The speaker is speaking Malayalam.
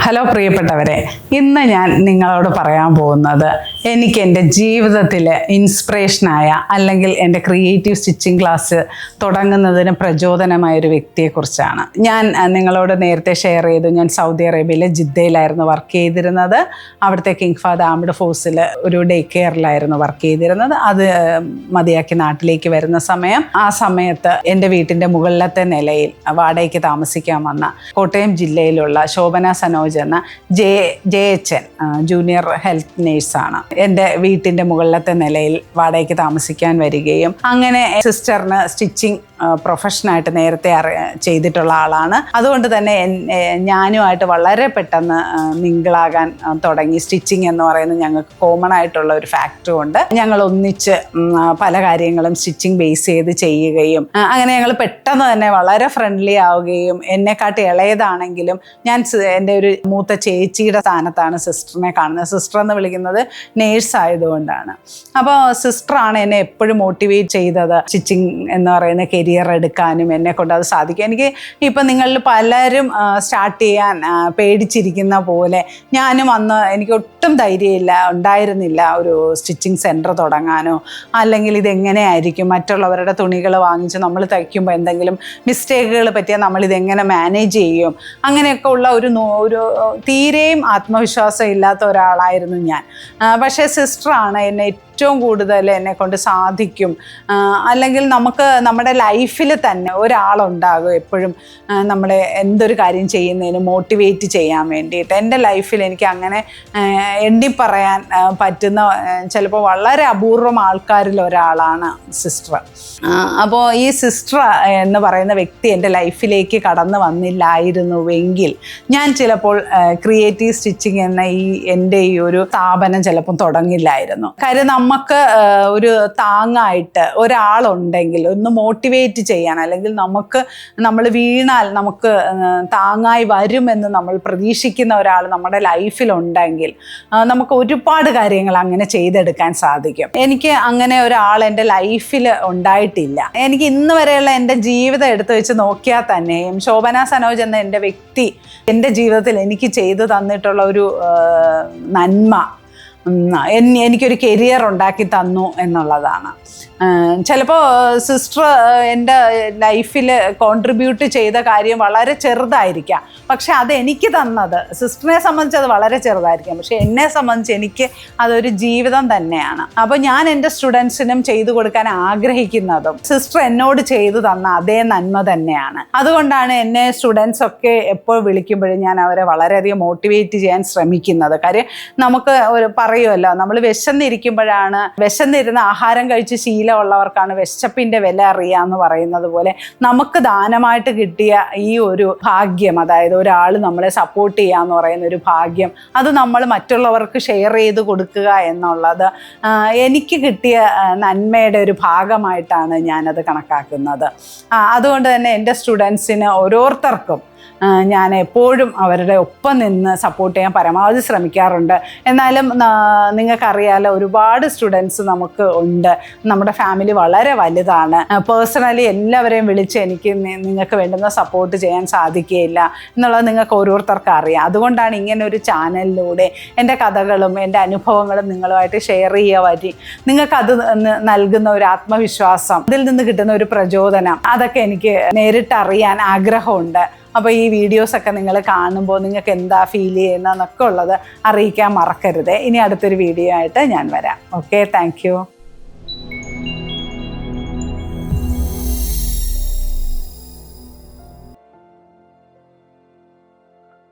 ഹലോ പ്രിയപ്പെട്ടവരെ ഇന്ന് ഞാൻ നിങ്ങളോട് പറയാൻ പോകുന്നത് എനിക്ക് എന്റെ ജീവിതത്തിൽ ഇൻസ്പിറേഷനായ അല്ലെങ്കിൽ എന്റെ ക്രിയേറ്റീവ് സ്റ്റിച്ചിങ് ക്ലാസ് തുടങ്ങുന്നതിന് പ്രചോദനമായ ഒരു വ്യക്തിയെക്കുറിച്ചാണ്. ഞാൻ നിങ്ങളോട് നേരത്തെ ഷെയർ ചെയ്തു ഞാൻ സൗദി അറേബ്യയിലെ ജിദ്ദയിലായിരുന്നു വർക്ക് ചെയ്തിരുന്നത്. അവിടുത്തെ കിങ് ഫാദർ ആംഡ് ഫോഴ്സിൽ ഒരു ഡേ കെയറിലായിരുന്നു വർക്ക് ചെയ്തിരുന്നത്. അത് മതിയാക്കി നാട്ടിലേക്ക് വരുന്ന സമയം. ആ സമയത്ത് എന്റെ വീട്ടിന്റെ മുകളിലത്തെ നിലയിൽ വാടകയ്ക്ക് താമസിക്കാൻ വന്ന കോട്ടയം ജില്ലയിലുള്ള ശോഭന സനോജ് എന്ന J J H N junior health നേഴ്സാണ്. എന്റെ വീട്ടിന്റെ മുകളിലത്തെ നിലയിൽ വാടകയ്ക്ക് താമസിക്കാൻ വരികയും അങ്ങനെ സിസ്റ്ററിന് സ്റ്റിച്ചിങ് പ്രൊഫഷനായിട്ട് നേരത്തെ അറി ചെയ്തിട്ടുള്ള ആളാണ്. അതുകൊണ്ട് തന്നെ ഞാനുമായിട്ട് വളരെ പെട്ടെന്ന് മിങ്കിളാകാൻ തുടങ്ങി. സ്റ്റിച്ചിങ് എന്ന് പറയുന്നത് ഞങ്ങൾക്ക് കോമൺ ആയിട്ടുള്ള ഒരു ഫാക്ടർ ഉണ്ട്. ഞങ്ങൾ ഒന്നിച്ച് പല കാര്യങ്ങളും സ്റ്റിച്ചിങ് ബേസ് ചെയ്ത് ചെയ്യുകയും അങ്ങനെ ഞങ്ങൾ പെട്ടെന്ന് തന്നെ വളരെ ഫ്രണ്ട്ലി ആവുകയും എന്നെക്കാട്ടി ഇളയതാണെങ്കിലും ഞാൻ എന്റെ ഒരു മൂത്ത ചേച്ചിയുടെ സ്ഥാനത്താണ് സിസ്റ്ററിനെ കാണുന്നത്. സിസ്റ്റർ എന്ന് വിളിക്കുന്നത് നേഴ്സ് ആയതുകൊണ്ടാണ്. അപ്പോൾ സിസ്റ്ററാണ് എന്നെ എപ്പോഴും മോട്ടിവേറ്റ് ചെയ്തത്. സ്റ്റിച്ചിങ് എന്ന് പറയുന്ന കരിയർ എടുക്കാനും എന്നെ കൊണ്ട് അത് സാധിക്കും. എനിക്ക് ഇപ്പം നിങ്ങളിൽ പലരും സ്റ്റാർട്ട് ചെയ്യാൻ പേടിച്ചിരിക്കുന്ന പോലെ ഞാനും അന്ന് എനിക്ക് ഒട്ടും ധൈര്യമില്ല ഉണ്ടായിരുന്നില്ല ഒരു സ്റ്റിച്ചിങ് സെന്റർ തുടങ്ങാനോ അല്ലെങ്കിൽ ഇതെങ്ങനെയായിരിക്കും മറ്റുള്ളവരുടെ തുണികൾ വാങ്ങിച്ച് നമ്മൾ തയ്ക്കുമ്പോൾ എന്തെങ്കിലും മിസ്റ്റേക്കുകൾ പറ്റിയാൽ നമ്മൾ ഇതെങ്ങനെ മാനേജ് ചെയ്യും? അങ്ങനെയൊക്കെ ഉള്ള ഒരു ഒരു തീരെയും ആത്മവിശ്വാസം ഇല്ലാത്ത ഒരാളായിരുന്നു ഞാൻ. പക്ഷേ സിസ്റ്ററാണ് എന്നെ ഏറ്റവും കൂടുതൽ എന്നെ കൊണ്ട് സാധിക്കും. അല്ലെങ്കിൽ നമുക്ക് നമ്മുടെ ലൈഫിൽ തന്നെ ഒരാളുണ്ടാകും എപ്പോഴും നമ്മളെ എന്തൊരു കാര്യം ചെയ്യുന്നതിന് മോട്ടിവേറ്റ് ചെയ്യാൻ വേണ്ടിയിട്ട്. എന്റെ ലൈഫിൽ എനിക്ക് അങ്ങനെ എണ്ണി പറയാൻ പറ്റുന്ന ചിലപ്പോൾ വളരെ അപൂർവം ആൾക്കാരിൽ ഒരാളാണ് സിസ്റ്റർ. അപ്പോൾ ഈ സിസ്റ്റർ എന്ന് പറയുന്ന വ്യക്തി എന്റെ ലൈഫിലേക്ക് കടന്നു വന്നില്ലായിരുന്നുവെങ്കിൽ ഞാൻ ചിലപ്പോൾ ക്രിയേറ്റീവ് സ്റ്റിച്ചിങ് എന്ന ഈ എന്റെ ഈ ഒരു സ്ഥാപനം ചിലപ്പോൾ തുടങ്ങില്ലായിരുന്നു. കാര്യം നമുക്ക് ഒരു താങ്ങായിട്ട് ഒരാളുണ്ടെങ്കിൽ ഒന്ന് മോട്ടിവേറ്റ് ചെയ്യാൻ അല്ലെങ്കിൽ നമുക്ക് നമ്മൾ വീണാൽ നമുക്ക് താങ്ങായി വരുമെന്ന് നമ്മൾ പ്രതീക്ഷിക്കുന്ന ഒരാൾ നമ്മുടെ ലൈഫിലുണ്ടെങ്കിൽ നമുക്ക് ഒരുപാട് കാര്യങ്ങൾ അങ്ങനെ ചെയ്തെടുക്കാൻ സാധിക്കും. എനിക്ക് അങ്ങനെ ഒരാൾ എന്റെ ലൈഫിൽ ഉണ്ടായിട്ടില്ല. എനിക്ക് ഇന്ന് വരെയുള്ള എന്റെ ജീവിതം എടുത്തു വെച്ച് നോക്കിയാൽ തന്നെയും ശോഭന സനോജ് എന്ന എന്റെ വ്യക്തി എന്റെ ജീവിതത്തിൽ എനിക്ക് ചെയ്തു തന്നിട്ടുള്ള ഒരു നന്മ എനിക്കൊരു കരിയർ ഉണ്ടാക്കി തന്നു എന്നുള്ളതാണ്. ചിലപ്പോൾ സിസ്റ്റർ എന്റെ ലൈഫിൽ കോൺട്രിബ്യൂട്ട് ചെയ്ത കാര്യം വളരെ ചെറുതായിരിക്കാം. പക്ഷെ അത് എനിക്ക് തന്നത് സിസ്റ്ററിനെ സംബന്ധിച്ച് അത് വളരെ ചെറുതായിരിക്കാം. പക്ഷെ എന്നെ സംബന്ധിച്ച് എനിക്ക് അതൊരു ജീവിതം തന്നെയാണ്. അപ്പോൾ ഞാൻ എന്റെ സ്റ്റുഡൻസിനും ചെയ്തു കൊടുക്കാൻ ആഗ്രഹിക്കുന്നതും സിസ്റ്റർ എന്നോട് ചെയ്തു തന്ന അതേ നന്മ തന്നെയാണ്. അതുകൊണ്ടാണ് എന്നെ സ്റ്റുഡൻസ് ഒക്കെ എപ്പോൾ വിളിക്കുമ്പോഴും ഞാൻ അവരെ വളരെയധികം മോട്ടിവേറ്റ് ചെയ്യാൻ ശ്രമിക്കുന്നത്. കാര്യം നമുക്ക് ഒരു പറയുമല്ലോ നമ്മൾ വിശന്നിരിക്കുമ്പോഴാണ് വിശന്നിരുന്ന് ആഹാരം കഴിച്ച് ശീലമുള്ളവർക്കാണ് വിശപ്പിന്റെ വില അറിയാന്ന് പറയുന്നത് പോലെ നമുക്ക് ദാനമായിട്ട് കിട്ടിയ ഈ ഒരു ഭാഗ്യം അതായത് ഒരാൾ നമ്മളെ സപ്പോർട്ട് ചെയ്യാന്ന് പറയുന്ന ഒരു ഭാഗ്യം അത് നമ്മൾ മറ്റുള്ളവർക്ക് ഷെയർ ചെയ്ത് കൊടുക്കുക എന്നുള്ളത് എനിക്ക് കിട്ടിയ നന്മയുടെ ഒരു ഭാഗമായിട്ടാണ് ഞാനത് കണക്കാക്കുന്നത്. അതുകൊണ്ട് തന്നെ എന്റെ സ്റ്റുഡൻസിന് ഓരോരുത്തർക്കും ഞാൻ എപ്പോഴും അവരുടെ ഒപ്പം നിന്ന് സപ്പോർട്ട് ചെയ്യാൻ പരമാവധി ശ്രമിക്കാറുണ്ട്. എന്നാലും നിങ്ങൾക്കറിയാലോ ഒരുപാട് സ്റ്റുഡൻസ് നമുക്ക് ഉണ്ട്. നമ്മുടെ ഫാമിലി വളരെ വലുതാണ്. പേഴ്സണലി എല്ലാവരെയും വിളിച്ച് എനിക്ക് നിങ്ങൾക്ക് വേണ്ടുന്ന സപ്പോർട്ട് ചെയ്യാൻ സാധിക്കുകയില്ല എന്നുള്ളത് നിങ്ങൾക്ക് ഓരോരുത്തർക്കും അറിയാം. അതുകൊണ്ടാണ് ഇങ്ങനെ ഒരു ചാനലിലൂടെ എന്റെ കഥകളും എന്റെ അനുഭവങ്ങളും നിങ്ങളുമായിട്ട് ഷെയർ ചെയ്യുക വഴി നിങ്ങൾക്കത് നൽകുന്ന ഒരു ആത്മവിശ്വാസം അതിൽ നിന്ന് കിട്ടുന്ന ഒരു പ്രചോദനം അതൊക്കെ എനിക്ക് നേരിട്ടറിയാൻ ആഗ്രഹമുണ്ട്. അപ്പോൾ ഈ വീഡിയോസൊക്കെ നിങ്ങൾ കാണുമ്പോൾ നിങ്ങൾക്ക് എന്താ ഫീൽ ചെയ്യുന്നതെന്നൊക്കെ ഉള്ളത് അറിയിക്കാൻ മറക്കരുത്. ഇനി അടുത്തൊരു വീഡിയോ ആയിട്ട് ഞാൻ വരാം. Okay thank